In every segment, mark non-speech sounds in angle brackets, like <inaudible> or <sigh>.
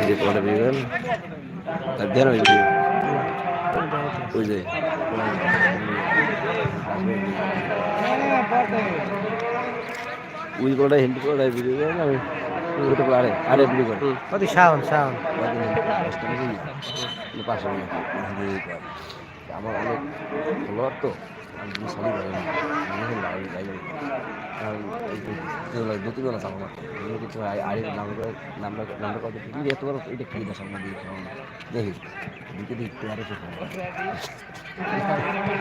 যে পরে বিবেন তার দেন ওই যে ওই যে ওই কোনটা হিন্দি কোনটা ভিডিও করে না ওটা আরে আরে ভিডিও করে। ওদি শাওন শাওন। পাশে আমার অনেক ফলোয়ার তো আমি সবই পারি না। আমি লাইভ লাইভ কারণ দু তিন বেলা চাবো কিছু আড়ি নাম করে নামটা নামটা কত কিন্তু এত এটা কি দেশ? আমরা দিয়ে দেখি। তেরোশো <laughs>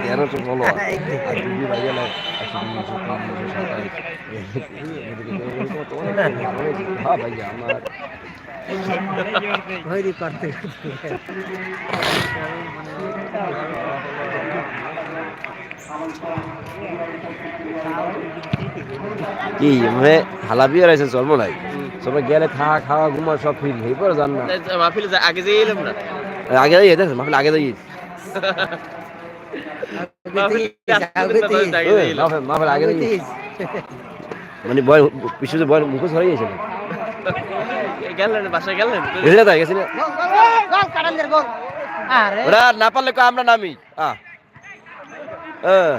তেরোশো ফলো আর একশো তিনশো হ্যাঁ আমার করতে কি মানে হালাবি আর আছে চলবো নাই? সবাই গেলে থাকা খাওয়া ঘুমা সব ফ্রি এই পরে জান না আগে যে এলাম না। আগে যাই দেখ মাহফিল আগে যাই মাহফিল আগে যাই মানে বয় পিছনে বয় মুখোশ হয়ে গেছে। গেলেন বাসায় গেলেন? গেছিলে? তাই গেছিলে ওরা না পারলে আমরা নামি। আ। হ্যাঁ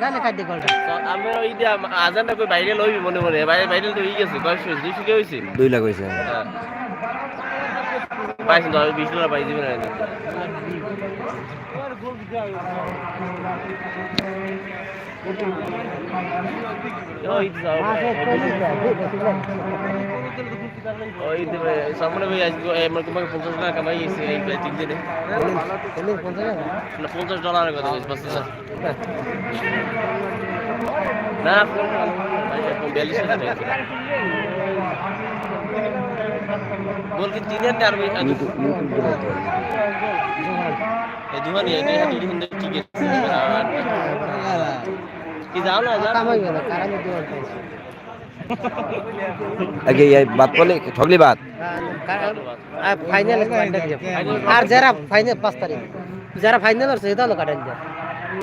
জানে কাটে গোলটা আমি ওই যে আজানটা কই বাইরে লইবি মনে মনে? বাইরে বাইরে তো হয়ে গেছে কয়শো হয়েছে দুইশো কে হয়েছে দুই লাখ হয়েছে পাইছেন তো বিশ ডলার পাই দিবেন না সামনে ভাই আজকে আমার তোমাকে পঞ্চাশ টাকা কামাই না বল কি তিন হাজার আর করে এই দুহানি এই দুই দুই ঠিক আছে কি যাও না যাও কামাই গেল কারানি দিওয়াল আগে এই বাত করলে ঠগলি বাত ফাইনাল আর যারা ফাইনাল পাঁচ তারিখ। যারা ফাইনাল আছে এটা হলো কাটান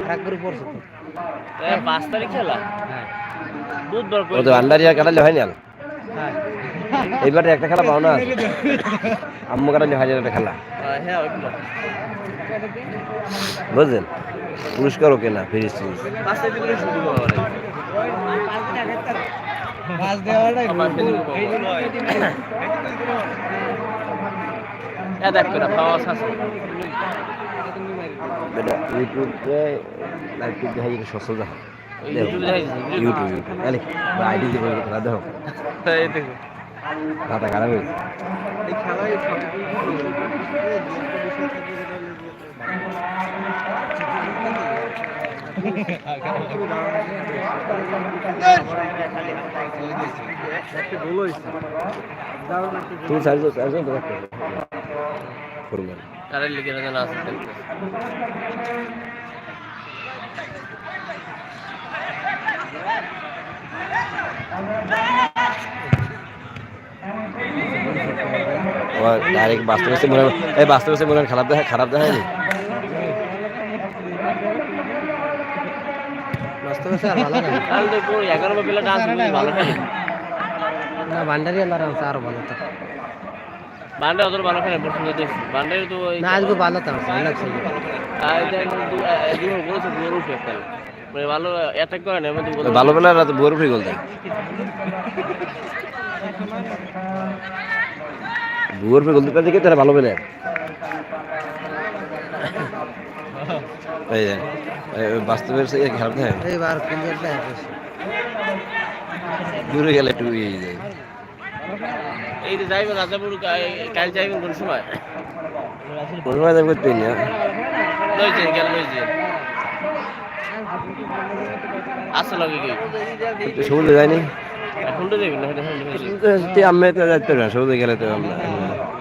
আর এক পড়ছে পাঁচ তারিখ খেলা? বুধবার ও তো আন্ডার ইয়ার কাটালে হয় না হ্যাঁ। এইবারে একটা খেলা পাও না? আম্মু কাটালে হয় না একটা খেলা। হ্যাঁ বুঝলেন পুরস্কার ওকে না ফিরিস পাঁচ তারিখ করে শুরু করা হবে পাঁচ দেওয়াটাই এ দেখ করে পাওয়া আছে বেটা ইউটিউবে লাইভ দেখাই সস্তা যা। ইউটিউব ইউটিউব আলে আইডি খেলা দেখো। দেখো। মাথা খারাপ হয়েছে। তুমি সার্জ সার্জ দেখো ফরমান কারের লিখে ও ডাইরেক্ট বাস্তবে সে মনে এই বাস্তবে সে মনে খারাপ দেখা খারাপ দেখায়নি? ভান্ডারি আল্লাহ আরও ভালো তো। বান্ডে অত ভালো খেলে পছন্দ দেখছি। বান্ডে তো না আজকে ভালো তো ভালো লাগছে। আর এটা খেলে মানে ভালো অ্যাটাক করে না এমন তো ভালো বেলা রাত গোল দেয়। ফ্রি গোল দেখে তারা ভালো বেলে এই যে, এই বাস্তবের সে খারাপ দেয় দূরে গেলে একটু ইয়ে যায়। এই যে যাইবেন রাজাপুর কাল যাইবেন কোন সময়? কোন সময় যাবে করতে না। লইছে গেল লইছে। আসল লগে কি? সমুদ্রে যায়নি? এখন তো যাবেন না আমি তো যাইতে না সমুদ্রে গেলে তো আমরা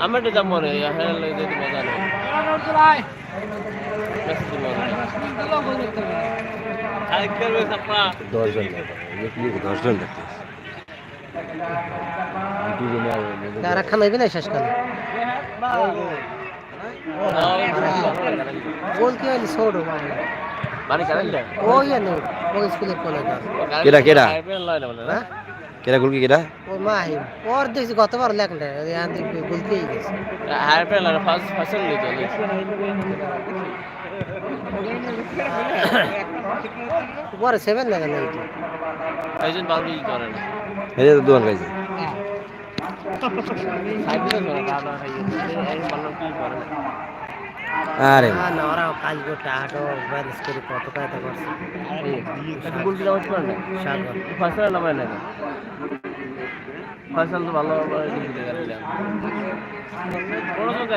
আমরা তো যাব মনে হ্যাঁ লই যেতে মজা নেই বেশি দিন মজা নেই আরেক করবে সাপা দশজন দশজন দেখতে দুজনে আর আর খান হইবে না শেষ খান গোল কি ছোট মানে কেডা, কেডা? না না কেডা গুলকি কেডা? ওই মাহিম ওর দেখছি গতবার লেখনটা আন্দিক গোল পেয়ে গেছে। হায়ার আর ফার্স্ট ফাসল নিতে পরে সেভেন লাগে না এই জন্য বাউন্ডারি করে? না এই যে দোকান খাইছে। সাইড দিয়ে করে বাবা এই মানলাম কি করে? না আরে না না ওরা কাজ করতে হাঁটো ব্যালেন্স করে কত কায়দা করছে। গোল দিতে পারছ না সাগর। ফাসল নামায় না ফাসল তো ভালো দিতে গেল কোন তো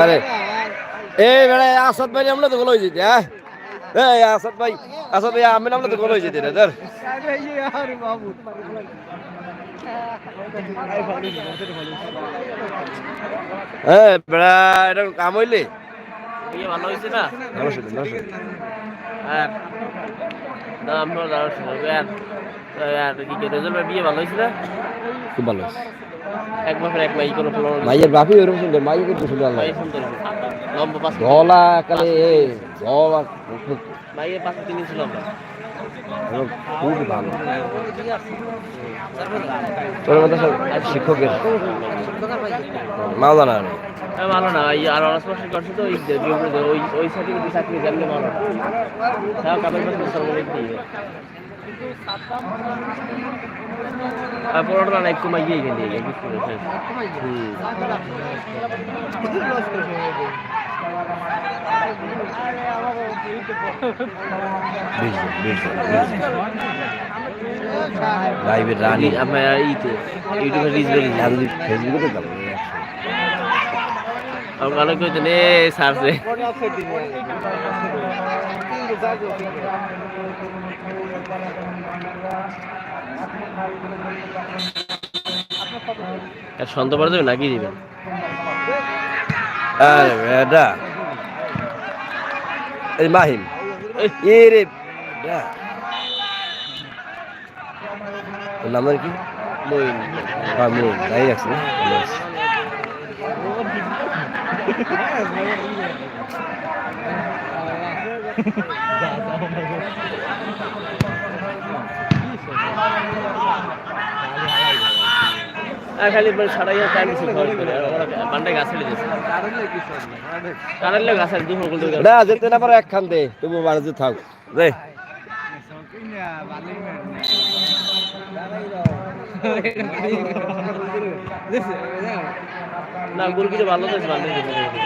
আরে। এই বেড়া আসাদ ভাই আমরা তো গোল হয়ে যেতে হ্যাঁ? এই আসাদ ভাই আসাদ ভাই আমি আমরা তো গোল হয়ে যেতে রে ধর। হ্যাঁ বেড়া এটা কাম হইলে? ভালো হয়েছে না? আর আমরা কে রেজাল্ট বিয়ে ভালো হয়েছে না? খুব ভালো হয়েছে। এক বছর এক মাই কোনো ফ্লোর মাইয়ের বাপি ওরকম সুন্দর মাইয়ের কিন্তু সুন্দর আল্লাহ মাই সুন্দর লম্বা পাঁচ গলা কালে গলা মাইয়ের পাঁচ তিন ছিল আমরা খুব ভালো। তোর মতো সব শিক্ষকের। মাওলানা রে না এই আর অনার্স পাস করছে তো ওই ওই ওই চাকরি জানলে ভালো না তাও কাপড় পাস সর্বনিক দিয়ে। আর পড়াটা না একটু মাইয়ে গিয়ে দিয়ে কিছু শেষ হুম লাইভের রানী। আমার ইতে ইউটিউবে রিচ বেরিয়ে যায় ফেসবুকে তো যাব। আর ভালো কইতে নে সারছে। সন্ধ্যা পরে দেবে নাকি দিবেন আরে বেটা। এই মাহিম। এ রে বেটা। নাম কি? মইন হ্যাঁ মু তাই রাখছি না <laughs> <laughs> ভালো আছে। আর খালি মানে সারা ইয়ার টাইম কিছু খরচ করে আর ওরা বান্ডায় গাছ ফেলে দিয়েছে। কারেন্ট গাছ আর দুপুর করতে না যেতে না পারো একখান দে। তবু বাড়িতে থাক। রে না গুরগিতে ভালো তো বান্ডায় দিয়েছে একটা।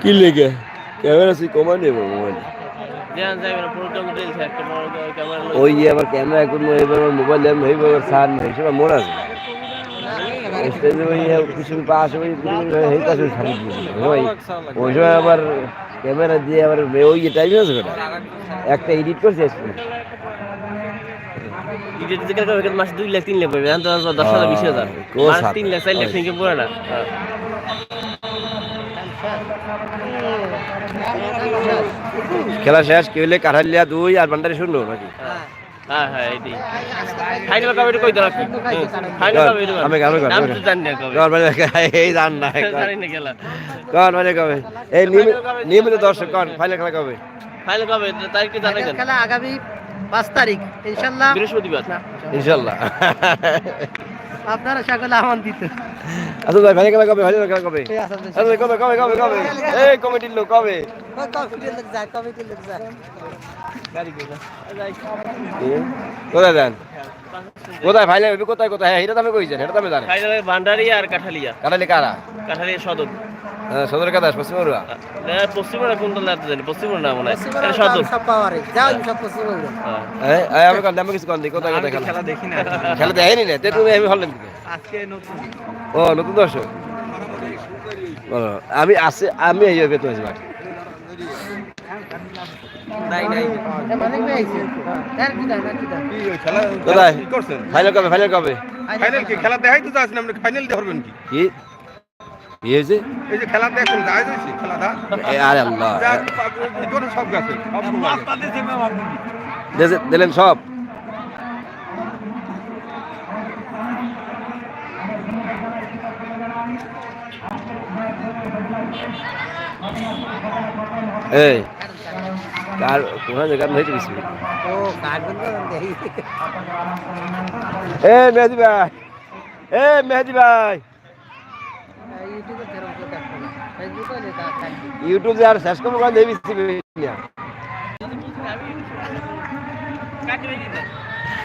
কি লেগে? ক্যামেরা সে কমাই নেব মোবাইল। ওই আবার ক্যামেরা করব এবার মোবাইল দেন হইব এবার সার নেই, সেটা স্টেজে কিছু পাশ ওই কাছে ওই সময় আবার ক্যামেরা দিয়ে আবার ওই টাইম আছে একটা এডিট করছে ইডিট দিকে করে মাস দুই লাখ তিন লাখ পাবে এখন তো দশ হাজার বিশ হাজার। কো মাস। তিন লাখ চার লাখ থেকে পুরো না। খেলা শেষ কি হইলে কাঠালিয়া দুই আর বান্ডারি শূন্য নাকি? হ্যাঁ হ্যাঁ ফাইনাল কবে ফাইনাল কবে আমি- তো জানি না কবে। কর এই জান না <laughs> জানি না খেলা। মানে কবে? এই নিয়মিত দর্শক ফাইনাল খেলা কবে? ফাইনাল কবে খেলা আগামী পাঁচ তারিখ ইনশাল্লাহ। বৃহস্পতিবার। ইনশাল্লাহ। আপনারা সকলে আমান দিত। আচ্ছা ভাই ভাই কবে ভাই কবে? কবে। আচ্ছা কবে কবে কবে কবে? এই কমিটির লোক কবে? কমিটির লোক যায় কমিটির লোক যায়। কোথায় যান কোথায় ফাইনাল হবে কোথায় কোথায়? হ্যাঁ এটা তো আমি কইছেন এটা তো আমি জানি ফাইনালে ভান্ডারিয়া আর কাঠালিয়া। কাটালি কারা? কাঠালিয়া সদর। হ্যাঁ, সদর কাদাস পশ্চিম বড়ুয়া না, পশ্চিমবঙ্গে কোন দল জানি? পশ্চিমবঙ্গ না মনে হয়। সদর। সব পাওয়ারে যাও সব পশ্চিমবঙ্গ হ্যাঁ। হ্যাঁ আমি কল আমি কিছু কল দিই কোথায় কোথায় খেলা? দেখি না খেলা। দেয়নি না তে তুমি আমি হলেন আজকে নতুন। ও নতুন দর্শক? আমি আছে আমি এই বেতন হয়েছি মাঠে নাই নাই মানে পেয়েছে আর কি দাও কি দাও কি ওই খেলা কোথায়? কি করছেন ফাইনাল কবে ফাইনাল কবে? ফাইনাল কি? খেলা দেখাই তো যাচ্ছেন আপনি ফাইনাল দিয়ে পারবেন কি কি এই যে খেলা দেখুন যায় হয়েছে খেলাটা এ, আরে আল্লাহ। যা সব গেছে দিলেন সব? এই। কার কোন জায়গা হয়েছে কিছু ও কার্টুন তো দেই এ মেহেদি ভাই। ভাই। ফেসবুকে লেখা থাকে ইউটিউব যে আর শেষ করব কারণ দেবি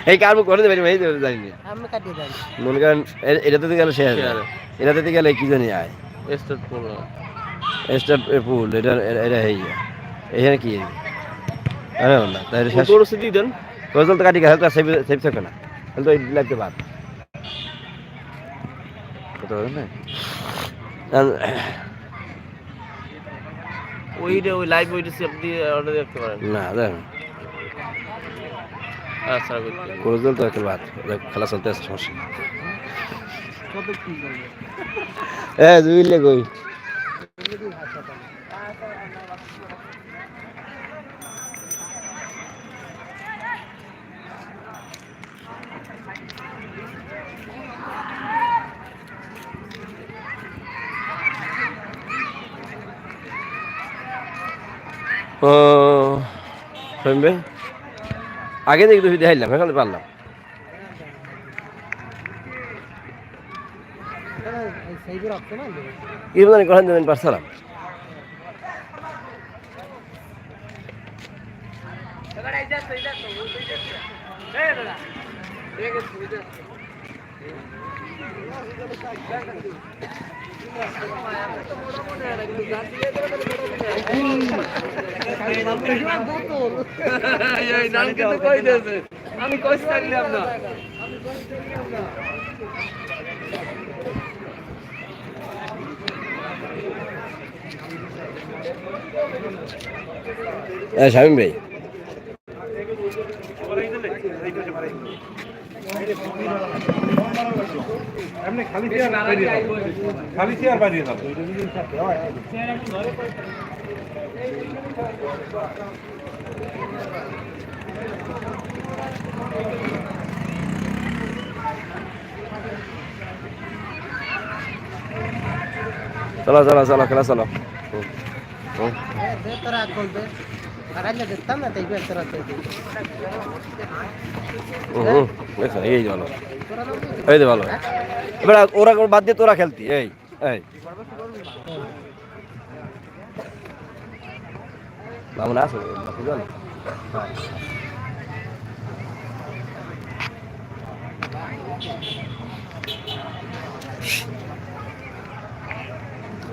এই কার মুখ করে দেবেন এই জানি না। আমি কাটিয়ে দেন মনে করেন এটাতে গেলে শেষ এটাতে গেলে কি জানি আয়। স্টার পুল পুল এটা এটা- এখানে কি? আরে না তাই শেষ। গরু সিদ্ধি দেন। রোজল তো কাটি গেছে তো সেভ সেভ থাকে না। তাহলে তো লাগতে বাদ। কত হবে না আর- ওইটা ওই লাইভ ওইটা সেভ দিয়ে অর্ডার দেখতে পারেন। না দেখেন আচ্ছা রোজল তো একটা বাদ। খেলা চলতে আছে সমস্যা নেই। এ জুইলে কই? শুনবে? আগে দেখি তুই দেখাইলাম এখন পারলাম। সেইগুলো রাখতে না কি জানি কখন পারছিলাম <laughs> আমি কইতে থাকলাম না। শামিম ভাই। আপনি খালি চেয়ার বাড়িয়ে দাও। খালি চেয়ার বাড়িয়ে দাও। চলো চলো চলো খেলা চলো। হুম, হুম। তো হুম, এই ভালো এই যে ভালো এবার ওরা বাদ দিয়ে তোরা খেলতি এই এই বামুন আসো বাকি জানো তোরা অপশন নাই হুম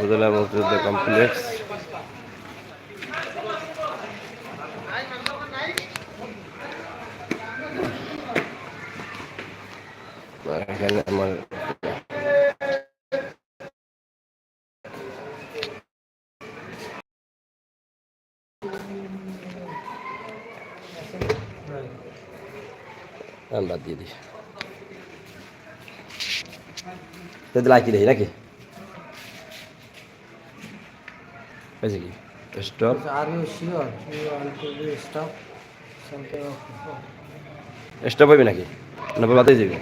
উপজেলা মুক্তিযোদ্ধা কমপ্লেক্স। এখানে আমার বাদ দিয়ে দিই। তাহলে লাকি দেখি নাকি? হয়েছে কি স্টপ স্টপ হবে নাকি? না বাদে যাবে।